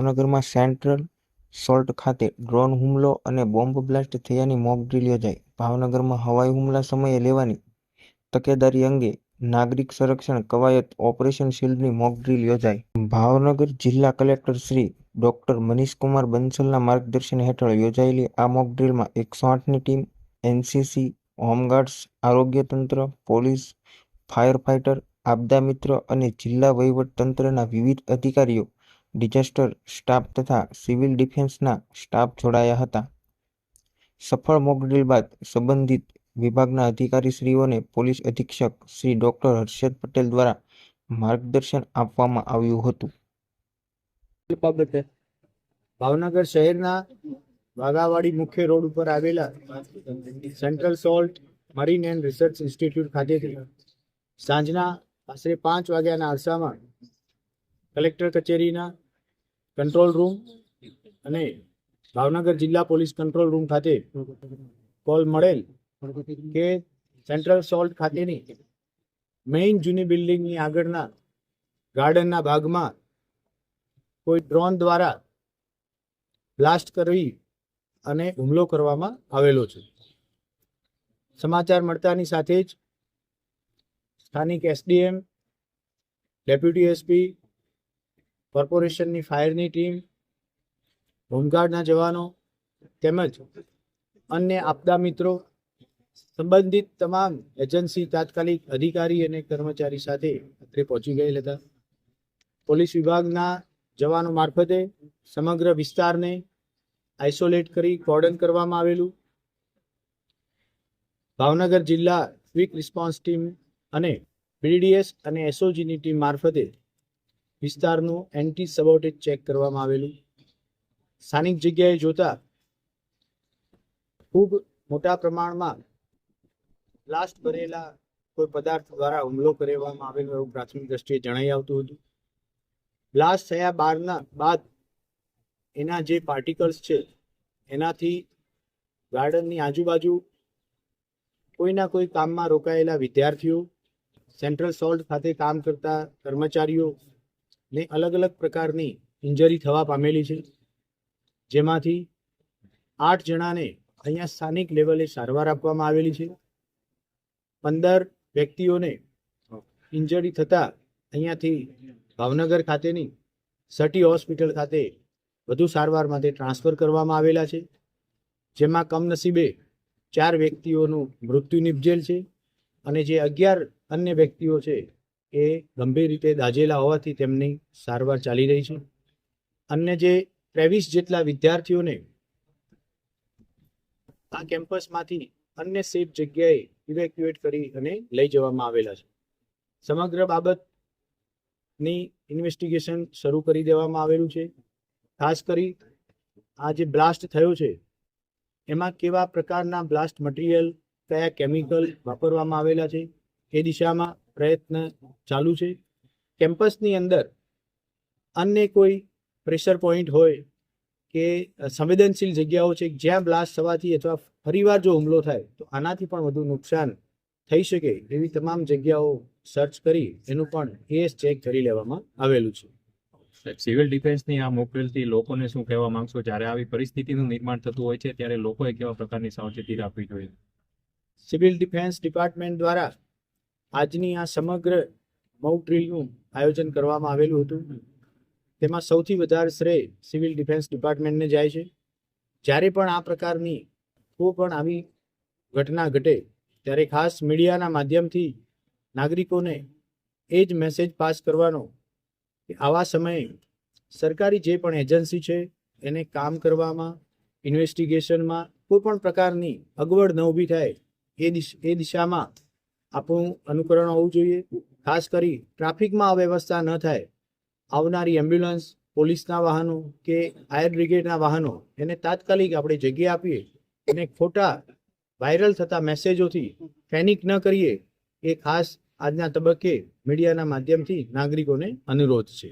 ભાવનગરમાં central salt ખાતે drone હુમલો અને બોમ્બ બ્લાસ્ટ થયાની મોક ડ્રીલ યોજાઈ. ભાવનગરમાં હવાઈ હુમલા સમયે લેવાની તકેદારી અંગે નાગરિક સંરક્ષણ કવાયત ઓપરેશન શિલ્ડની મોક ડ્રીલ યોજાઈ. ભાવનગર જિલ્લા કલેક્ટર શ્રી ડોક્ટર મનીષકુમાર બંસલના માર્ગદર્શન હેઠળ યોજાયેલી આ મોક ડ્રીલમાં એકસો આઠની ટીમ, એનસીસી, હોમગાર્ડ્સ, આરોગ્ય તંત્ર, પોલીસ ફાયર ફાઇટર આપદા મિત્ર અને જિલ્લા વહીવટ તંત્રના વિવિધ અધિકારીઓ ડિઝાસ્ટર સ્ટાફ તથા સિવિલ ડિફેન્સના સ્ટાફ જોડાયા હતા. સફળ મોકડ્રીલ બાદ સંબંધિત વિભાગના અધિકારીશ્રીઓને પોલીસ અધિક્ષક શ્રી ડોક્ટર હર્ષદ પટેલ દ્વારા માર્ગદર્શન આપવામાં આવ્યું હતું. ભાવનગર શહેરના વાઘાવાડી મુખ્ય રોડ ઉપર આવેલા central salt marine and research institute ખાતેથી સાંજના આશરે પાંચ વાગ્યાના અરસામાં કલેક્ટર કચેરીના કંટ્રોલ રૂમ અને ભાવનગર જિલ્લા પોલીસ કંટ્રોલ રૂમ ખાતે કોલ મળેલ કે સેન્ટ્રલ સોલ્ટ ખાતેની મેઇન જૂની બિલ્ડિંગની આગળના ગાર્ડનના ભાગમાં કોઈ ડ્રોન દ્વારા બ્લાસ્ટ કરવી અને હુમલો કરવામાં આવેલો છે. સમાચાર મળતાની સાથે જ સ્થાનિક એસડીએમ, ડેપ્યુટી એસપી કોર્પોરેશનની ફાયરની ટીમ, હોમગાર્ડના જવાનો તેમજ અન્ય આપદા મિત્રો સંબંધિત તમામ એજન્સી તાત્કાલિક અધિકારી અને કર્મચારી સાથે અત્રે પહોંચી ગયેલ હતા. પોલીસ વિભાગના જવાનો મારફતે સમગ્ર વિસ્તારને આઇસોલેટ કરી કોર્ડન કરવામાં આવેલું. ભાવનગર જિલ્લા ક્વિક રિસ્પોન્સ ટીમ અને બીડીએસ અને એસઓજીની ટીમ મારફતે વિસ્તારનું એન્ટી સબોટેજ ચેક કરવામાં આવેલું. સ્થાનિક જગ્યાએ જોતા ખૂબ મોટા પ્રમાણમાં બ્લાસ્ટ ભરેલા કોઈ પદાર્થ દ્વારા હુમલો કરવામાં આવેલો એવું પ્રાથમિક દ્રષ્ટિએ જણાઈ આવતું હતું. બ્લાસ્ટ થયા બારના બાદ એના જે પાર્ટિકલ્સ છે, એનાથી ગાર્ડનની આજુબાજુ કોઈના કોઈ કામમાં રોકાયેલા વિદ્યાર્થીઓ સેન્ટ્રલ સોલ્ટ ખાતે કામ કરતા કર્મચારીઓ ને અલગ અલગ પ્રકારની ઇન્જરી થવા પામેલી છે. જેમાંથી આઠ જણાને અહીંયા સ્થાનિક લેવલે સારવાર આપવામાં આવેલી છે. પંદર વ્યક્તિઓને ઇન્જરી થતાં અહીંયાથી ભાવનગર ખાતેની સટી હોસ્પિટલ ખાતે વધુ સારવાર માટે ટ્રાન્સફર કરવામાં આવેલા છે. જેમાં કમનસીબે ચાર વ્યક્તિઓનું મૃત્યુ નિપજેલ છે અને જે અગિયાર અન્ય વ્યક્તિઓ છે એ ગંભીર રીતે દાઝેલા હોવાથી તેમની સારવાર ચાલી રહી છે. અન્ય જે ત્રેવીસ જેટલા વિદ્યાર્થીઓને આ કેમ્પસમાંથી અન્ય સેફ જગ્યાએ ઇવેક્યુએટ કરી અને લઈ જવામાં આવેલા છે. સમગ્ર બાબતની ઇન્વેસ્ટિગેશન શરૂ કરી દેવામાં આવેલું છે. ખાસ કરી આ જે બ્લાસ્ટ થયો છે, એમાં કેવા પ્રકારના બ્લાસ્ટ મટીરિયલ કયા કેમિકલ વાપરવામાં આવેલા છે, એ દિશામાં પ્રયત્ન ચાલુ છે. કેમ્પસની અંદર અન્ય કોઈ પ્રેશર પોઈન્ટ હોય કે સંવેદનશીલ જગ્યાઓ છે જ્યાં બ્લાસ્ટ થવાથી અથવા ફરીવાર જો હુમલો થાય તો આનાથી પણ વધુ નુકસાન થઈ શકે એવી તમામ જગ્યાઓ સર્ચ કરી એનું પણ કેસ ચેક કરી લેવામાં આવેલું છે. સિવિલ ડિફેન્સની આ મોકલથી લોકોને શું કહેવા માંગશો? જ્યારે આવી પરિસ્થિતિનું નિર્માણ થતું હોય છે ત્યારે લોકોએ કેવા પ્રકારની સાવચેતી રાખવી જોઈએ? સિવિલ ડિફેન્સ ડિપાર્ટમેન્ટ દ્વારા આજની આ સમગ્ર મોક ડ્રીલનું આયોજન કરવામાં આવેલું હતું. તેમાં સૌથી વધારે શ્રેય સિવિલ ડિફેન્સ ડિપાર્ટમેન્ટને જાય છે. જ્યારે પણ આ પ્રકારની કોઈ પણ આવી ઘટના ઘટે, ત્યારે ખાસ મીડિયાના માધ્યમથી નાગરિકોને એ જ મેસેજ પાસ કરવાનો કે આવા સમયે સરકારી જે પણ એજન્સી છે, એને કામ કરવામાં ઇન્વેસ્ટિગેશનમાં કોઈ પણ પ્રકારની અગવડ ન ઊભી થાય, એ દિશ, એ દિશામાં આપણું અનુકરણ હોવું જોઈએ. ખાસ કરી ટ્રાફિકમાં અવ્યવસ્થા ન થાય. આવનારી એમ્બ્યુલન્સ પોલીસના વાહનો કે ફાયર બ્રિગેડના વાહનો એને તાત્કાલિક આપણે જગ્યા આપીએ. અને ખોટા વાયરલ થતા મેસેજોથી પેનિક ન કરીએ. એ ખાસ આજના તબક્કે મીડિયાના માધ્યમથી નાગરિકોને અનુરોધ છે.